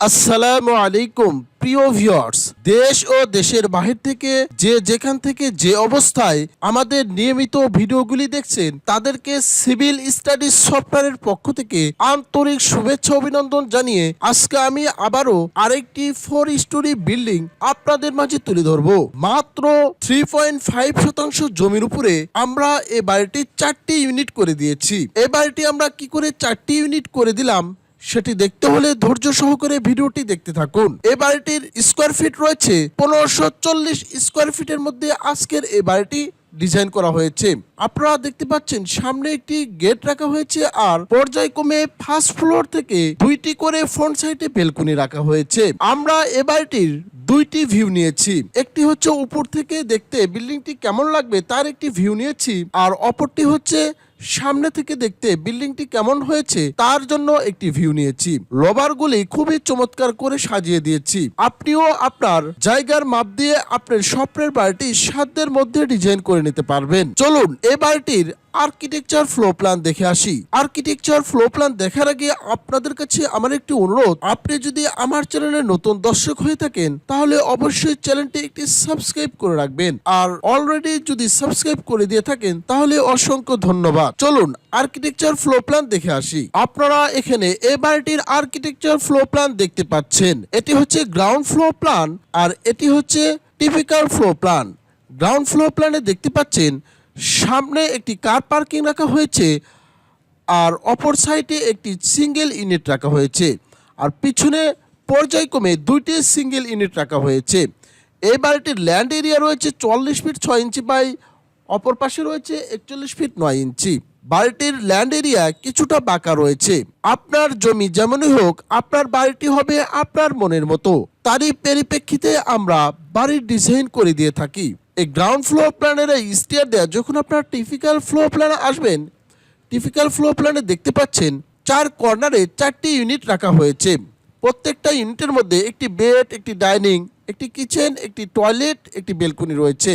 আসসালামু আলাইকুম, প্রিয় ভিউয়ার্স দেশ ও দেশের বাহির থেকে যে যেখান থেকে যে অবস্থায় আমাদের নিয়মিত ভিডিওগুলি দেখছেন, তাদেরকে সিভিল স্টাডিজ সফটওয়্যারের পক্ষ থেকে আন্তরিক শুভেচ্ছা অভিনন্দন জানিয়ে আজকে আমি আবারও আরেকটি ফোর স্টোরি বিল্ডিং আপনাদের মাঝে তুলে ধরবো। মাত্র থ্রি পয়েন্ট ফাইভ শতাংশ জমির উপরে আমরা এ বাড়িটি চারটি ইউনিট করে দিয়েছি। এ বাড়িটি আমরা কি করে চারটি ইউনিট করে দিলাম? সেটি দেখতে হলে ধৈর্য সহকারে ভিডিওটি দেখতে থাকুন। এ বাড়িটির স্কোয়ার ফিট রয়েছে। পনেরোশো চল্লিশ স্কোয়ার ফিটের মধ্যে আজকের এই বাড়িটি ডিজাইন করা হয়েছে। আপনারা দেখতে পাচ্ছেন, সামনে একটি গেট রাখা হয়েছে আর পর্যায়ক্রমে ফার্স্ট ফ্লোর থেকে দুইটি করে ফ্রন্ট সাইডে বেলকনি রাখা হয়েছে। আমরা এ বাড়িটির দুইটি ভিউ নিয়েছি। একটি হচ্ছে উপর থেকে দেখতে বিল্ডিংটি কেমন লাগবে তার একটি ভিউ নিয়েছি আর অপরটি হচ্ছে সামনে থেকে দেখতে বিল্ডিংটি কেমন হয়েছে, তার জন্য একটি ভিউ নিয়েছি। রবারগুলি খুবই চমৎকার করে সাজিয়ে দিয়েছি। আপনিও আপনার জায়গার মাপ দিয়ে আপনার স্বপ্নের বাড়িটি সাধ্যের মধ্যে ডিজাইন করে নিতে পারবেন। চলুন, এ বাড়িটির আর্কিটেকচার ফ্লো প্ল্যান দেখে আসি। আর্কিটেকচার ফ্লো প্ল্যান দেখার আগে আপনাদের কাছে আমার একটি অনুরোধ। আপনি যদি আমার চ্যানেলে নতুন দর্শক হয়ে থাকেন, তাহলে অবশ্যই চ্যানেলটি একটি সাবস্ক্রাইব করে রাখবেন। আর অলরেডি যদি সাবস্ক্রাইব করে দিয়ে থাকেন, তাহলে অসংখ্য ধন্যবাদ। চলুন আর্কিটেকচার ফ্লো প্ল্যান দেখে আসি। আপনারা এখানে এ বাড়িটির আর্কিটেকচার ফ্লো প্ল্যান দেখতে পাচ্ছেন। এটি হচ্ছে গ্রাউন্ড ফ্লো প্ল্যান আর এটি হচ্ছে typical floor plan ground floor প্ল্যানে দেখতে পাচ্ছেন সামনে একটি কার পার্কিং রাখা হয়েছে আর অপর সাইডে একটি সিঙ্গেল ইউনিট রাখা হয়েছে। আর পিছনে পর্যায়ক্রমে দুইটি সিঙ্গেল ইউনিট রাখা হয়েছে। এই বাড়িটির ল্যান্ড এরিয়া রয়েছে চল্লিশ ফিট ছয় ইঞ্চি বাই, অপর পাশে রয়েছে একচল্লিশ ফিট নয় ইঞ্চি। বাড়িটির ল্যান্ড এরিয়া কিছুটা বাঁকা রয়েছে। আপনার জমি যেমনই হোক, আপনার বাড়িটি হবে আপনার মনের মতো। তারই পরিপ্রেক্ষিতে আমরা বাড়ির ডিজাইন করে দিয়ে থাকি। এই গ্রাউন্ড ফ্লো প্ল্যানের এই স্টিয়ার দেওয়া যখন আপনার টিপিক্যাল ফ্লো প্ল্যানে আসবেন টিপিক্যাল ফ্লো প্ল্যানে দেখতে পাচ্ছেন চার কর্নারে চারটি ইউনিট রাখা হয়েছে। প্রত্যেকটা ইউনিটের মধ্যে একটি বেড একটি ডাইনিং একটি কিচেন একটি টয়লেট একটি বেলকনি রয়েছে।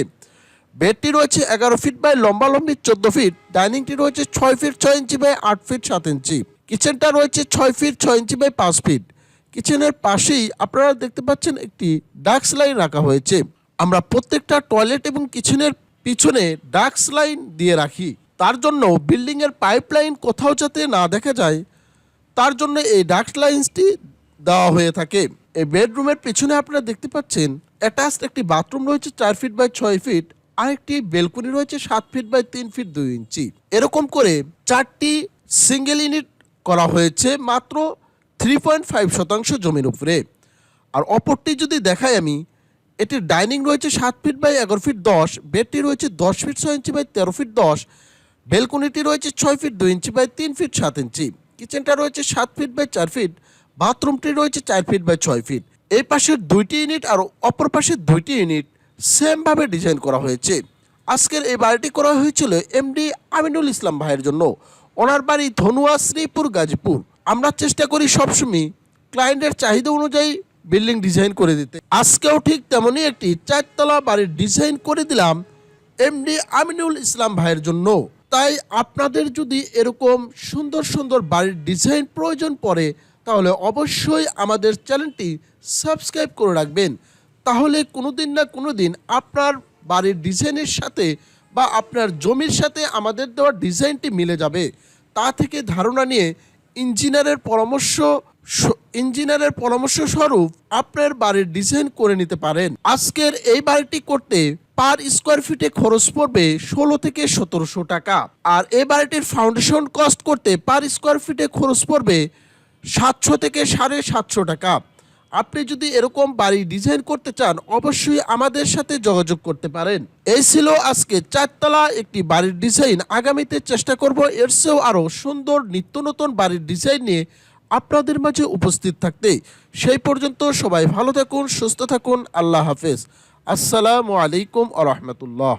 বেডটি রয়েছে এগারো ফিট বাই লম্বা লম্বি, চোদ্দ ফিট ডাইনিংটি রয়েছে ছয় ফিট ছয় ইঞ্চি বাই আট ফিট সাত ইঞ্চি কিচেনটা রয়েছে ছয় ফিট ছয় ইঞ্চি বাই পাঁচ ফিট কিচেনের পাশেই আপনারা দেখতে পাচ্ছেন একটি ডাক্স লাইন রাখা হয়েছে। আমরা প্রত্যেকটা টয়লেট এবং কিচেনের পিছনে ডাক্স লাইন দিয়ে রাখি। তার জন্য বিল্ডিংয়ের পাইপ লাইন কোথাও যাতে না দেখা যায়, তার জন্য এই ডাক্স লাইন্সটি দেওয়া হয়ে থাকে। এই বেডরুমের পিছনে আপনারা দেখতে পাচ্ছেন অ্যাটাচড একটি বাথরুম রয়েছে চার ফিট বাই ছয় ফিট আর একটি বেলকনি রয়েছে সাত ফিট বাই তিন ফিট দুই ইঞ্চি। এরকম করে চারটি সিঙ্গেল ইউনিট করা হয়েছে মাত্র থ্রি পয়েন্ট ফাইভ শতাংশ জমির উপরে। আর অপরটি যদি দেখাই আমি এটির ডাইনিং রয়েছে সাত ফিট বাই এগারো ফিট দশ, বেডটি রয়েছে দশ ফিট ছয় ইঞ্চি বাই তেরো ফিট দশ, বেলকনিটি রয়েছে ছয় ফিট দুই ইঞ্চি বাই তিন ফিট সাত ইঞ্চি। কিচেনটা রয়েছে সাত ফিট বাই চার ফিট, বাথরুমটি রয়েছে চার ফিট বাই ছয় ফিট। এই পাশের দুইটি ইউনিট আর অপর পাশের দুইটি ইউনিট সেমভাবে ডিজাইন করা হয়েছে। আজকের এই বাড়িটি করা হয়েছিল এমডি আমিনুল ইসলাম ভাইয়ের জন্য। ওনার বাড়ি ধনুয়া শ্রীপুর গাজীপুর। আমরা চেষ্টা করি সবসময় ক্লায়েন্টের চাহিদা অনুযায়ী বিল্ডিং ডিজাইন করে দিতে। আজকেও ঠিক তেমনই একটি চারতলা বাড়ির ডিজাইন করে দিলাম এমডি আমিনুল ইসলাম ভাইয়ের জন্য। তাই আপনাদের যদি এরকম সুন্দর সুন্দর বাড়ির ডিজাইন প্রয়োজন পড়ে, তাহলে অবশ্যই আমাদের চ্যানেলটি সাবস্ক্রাইব করে রাখবেন। তাহলে কোনো দিন না কোনো দিন আপনার বাড়ির ডিজাইনের সাথে বা আপনার জমির সাথে আমাদের দেওয়া ডিজাইনটি মিলে যাবে। তা থেকে ধারণা নিয়ে ইঞ্জিনিয়ারের পরামর্শ ইঞ্জিনিয়ারের পরামর্শ স্বরূপ আপনার বাড়ির ডিজাইন করে নিতে পারেন। আজকের এই বাড়িটি করতে পার স্কোয়ার ফিটে খরচ পড়বে ষোলো থেকে সতেরোশো টাকা। আর এই বাড়িটির ফাউন্ডেশন কস্ট করতে পার স্কোয়ার ফিটে খরচ পড়বে সাতশো থেকে সাড়ে সাতশো টাকা। আপনি যদি এরকম বাড়ি ডিজাইন করতে চান, অবশ্যই আমাদের সাথে যোগাযোগ করতে পারেন। এই ছিল আজকে চারতলা একটি বাড়ির ডিজাইন আগামীতে চেষ্টা করব এর চেয়েও আরও সুন্দর নিত্য নতুন বাড়ির ডিজাইন নিয়ে আপনাদের মাঝে উপস্থিত থাকতে সেই পর্যন্ত সবাই ভালো থাকুন, সুস্থ থাকুন। আল্লাহ হাফেজ। আসসালামু আলাইকুম আ রহমতুল্লাহ।